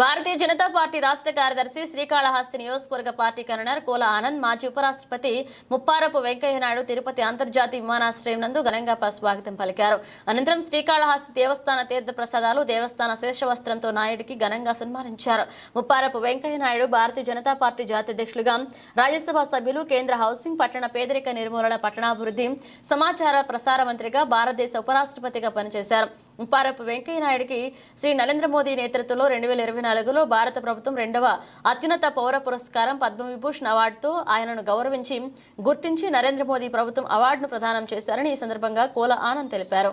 భారతీయ Janata party రాష్ట్ర కార్యదర్శి శ్రీకాళహస్తి నియోజకవర్గ పార్టీ కన్వీనర్ కోల ఆనంద్ మాజీ ఉపరాష్ట్రపతి ముప్పారపు వెంకయ్యనాయుడు తిరుపతి అంతర్జాతీయ విమానాశ్రయం నందు ఘనంగా స్వాగతం పలికారు. అనంతరం శ్రీకాళహస్తి దేవస్థాన తీర్థ ప్రసాదాలు దేవస్థాన శేషవస్త్రంతో నాయుడికి ఘనంగా సన్మానించారు. ముప్పారపు వెంకయ్యనాయుడు భారతీయ జనతా పార్టీ జాతీయ అధ్యక్షులుగా రాజ్యసభ సభ్యులు కేంద్ర హౌసింగ్ పట్టణ పేదరిక నిర్మూలన పట్టణాభివృద్ధి సమాచార ప్రసార మంత్రిగా భారతదేశ ఉపరాష్ట్రపతిగా పనిచేశారు. ముప్పారపు వెంకయ్యనాయుడికి శ్రీ నరేంద్ర మోదీ నేతృత్వంలో రెండు వేల ఇరవై నాలుగులో భారత ప్రభుత్వం రెండవ అత్యున్నత పౌర పురస్కారం పద్మవిభూషణ్ అవార్డుతో ఆయనను గౌరవించి గుర్తించి నరేంద్ర మోదీ ప్రభుత్వం అవార్డును ప్రదానం చేశారని ఈ సందర్భంగా కోల ఆనంద్ తెలిపారు.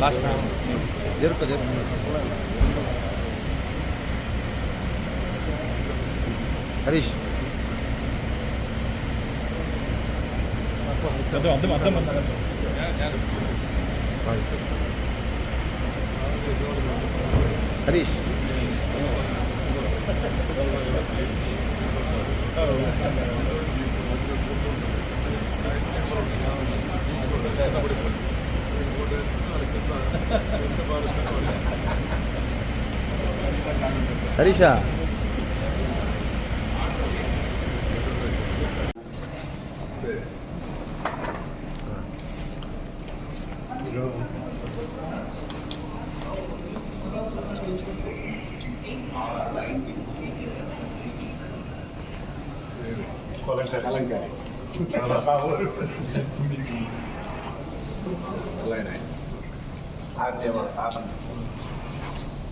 ಲಾಸ್ಟ್ ಇರ್ತದೆ ಹರೀಶ್ ಅದು ಅದು ಅದು ಸಾರಿ ಸರ್ ಹರೀಶ್ Oh, হরিষা কালাঙ্কারি আচ্ছা, আচ্ছা। আচ্ছা, আর দেওয়ার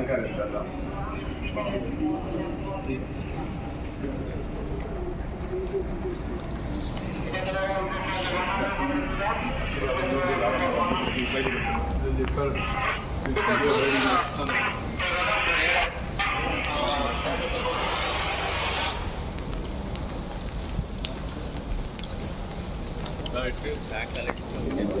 ಅಲಂಕಾರ ಇರ್ತಲ್ಲ ಬ್ಯಾಕ್ ಕಲೆಕ್ಷನ್